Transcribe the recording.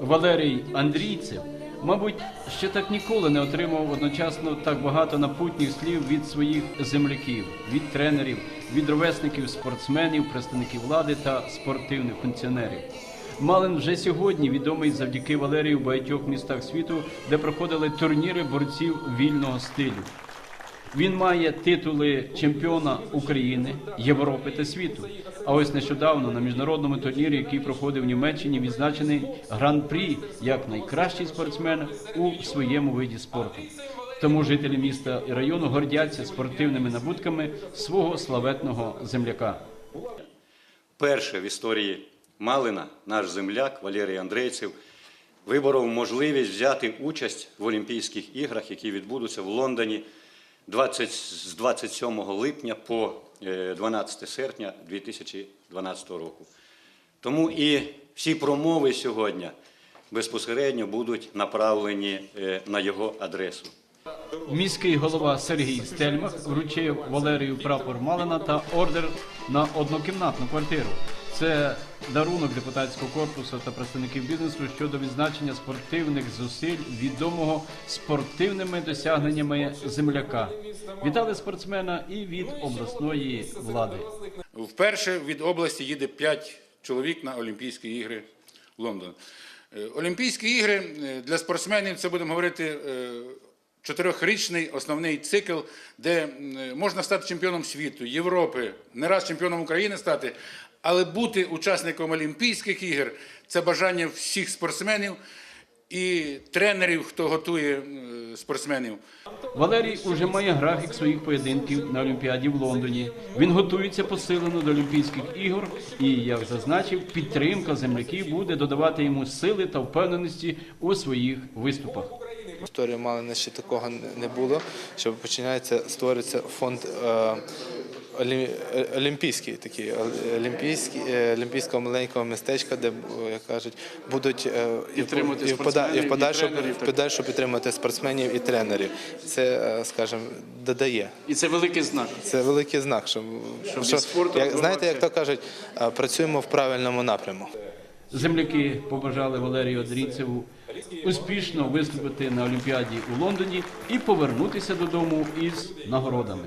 Валерій Андрійцев, мабуть, ще так ніколи не отримав одночасно так багато напутніх слів від своїх земляків, від тренерів, від ровесників, спортсменів, представників влади та спортивних функціонерів. Малин вже сьогодні відомий завдяки Валерію в багатьох містах світу, де проходили турніри борців вільного стилю. Він має титули чемпіона України, Європи та світу. А ось нещодавно на міжнародному турнірі, який проходив в Німеччині, відзначений гран-прі як найкращий спортсмен у своєму виді спорту. Тому жителі міста і району гордяться спортивними набутками свого славетного земляка. Перше в історії Малина, наш земляк Валерій Андрейцев, виборов можливість взяти участь в Олімпійських іграх, які відбудуться в Лондоні 20, з 27 липня по е, 12 серпня 2012 року. Тому і всі промови сьогодні безпосередньо будуть направлені е, на його адресу. Міський голова Сергій Стельмах вручив Валерію прапор Малина та ордер на однокімнатну квартиру. Це дарунок депутатського корпусу та представників бізнесу щодо відзначення спортивних зусиль відомого спортивними досягненнями земляка. Вітали спортсмена і від обласної влади. Вперше від області їде 5 чоловік на Олімпійські ігри в Лондон. Е, Олімпійські ігри е, для спортсменів це будемо говорити е, чотирьохрічний основний цикл, де можна стати чемпіоном світу, Європи, не раз чемпіоном України стати, але бути учасником Олімпійських ігор це бажання всіх спортсменів і тренерів, хто готує спортсменів. Валерій уже має графік своїх поєдинків на Олімпіаді в Лондоні. Він готується посилено до Олімпійських ігор, і як зазначив, підтримка земляків буде додавати йому сили та впевненості у своїх виступах. В історії Малини ще такого не- було, що починається створюється фонд е, е, олімпійський такий е, олімпійський олімпійського маленького містечка, де як кажуть, будуть і, і, в спортсменів, і подальшу, тренерів, в подальшу підтримати спортсменів і тренерів. Це, скажімо, додає. І це великий знак. Це великий знак, що, від спорту як, знаєте, як то кажуть, працюємо в правильному напряму. Земляки побажали Валерію Одрійцеву успішно виступити на Олімпіаді у Лондоні і повернутися додому із нагородами.